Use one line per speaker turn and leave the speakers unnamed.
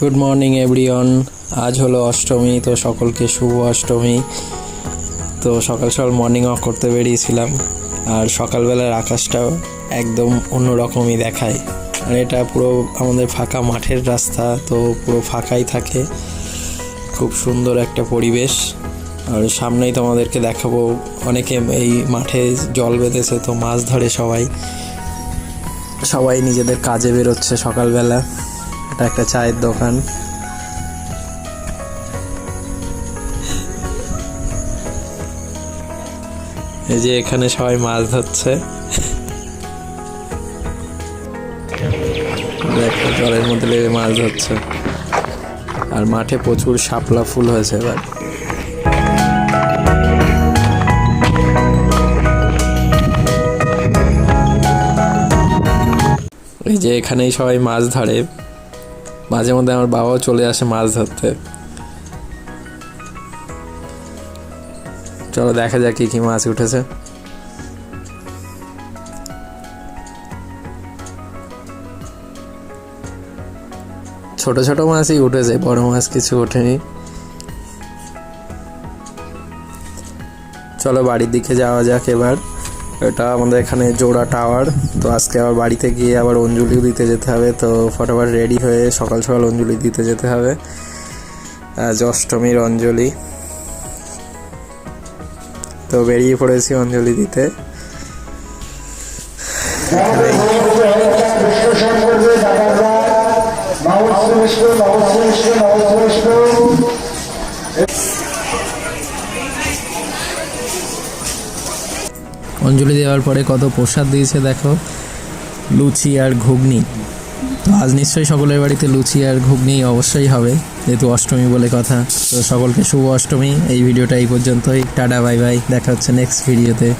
Good morning everyone আজ হলো অষ্টমী, তো সকলকে শুভ অষ্টমী। তো সকাল সকাল মর্নিং ওয়াক করতে বেরিয়েছিলাম, আর সকালবেলার আকাশটাও একদম অন্যরকমই দেখায়। আর এটা পুরো আমাদের ফাঁকা মাঠের রাস্তা, তো পুরো ফাঁকাই থাকে। খুব সুন্দর একটা পরিবেশ। আর সামনেই তোমাদেরকে দেখাবো, অনেকে এই মাঠে জল বেঁধেছে, তো মাছ ধরে সবাই। সবাই নিজেদের কাজে বেরোচ্ছে সকালবেলা। এটা একটা চায়ের দোকান। এই যে এখানে সবাই মাছ ধরছে। জলের মধ্যে লেগে মাছ ধরছে। আর মাঠে প্রচুর শাপলা ফুল হয়েছে এবার। এই যে এখানেই সবাই মাছ ধরে। মাঝে মধ্যে আমার বাবাও চলে আসে মাছ ধরতে। চলো দেখা যাক কি কি মাছ উঠেছে। ছোট ছোট মাছই উঠেছে, বড় মাছ কিছু ওঠেনি। চলো বাড়ির দিকে যাওয়া যাক এবার। এটা আমাদের এখানে জোড়া টাওয়ার। তো আজকে আবার বাড়িতে গিয়ে আবার অঞ্জলিও দিতে যেতে হবে। তো ফটোফট রেডি হয়ে সকাল সকাল অঞ্জলি দিতে যেতে হবে। আজ অষ্টমীর অঞ্জলি। তো বেরিয়ে পড়েছি অঞ্জলি দিতে। অঞ্জলি দেওয়ার পরে কত প্রসাদ দিয়েছে দেখো। লুচি আর ঘুগনি। তো আজ নিশ্চয়ই সকলের বাড়িতে লুচি আর ঘুগনি অবশ্যই হবে, যেহেতু অষ্টমী বলে কথা। তো সকলকে শুভ অষ্টমী। এই ভিডিওটা এই পর্যন্তই। Tata, bye bye. দেখা হচ্ছে নেক্সট ভিডিওতে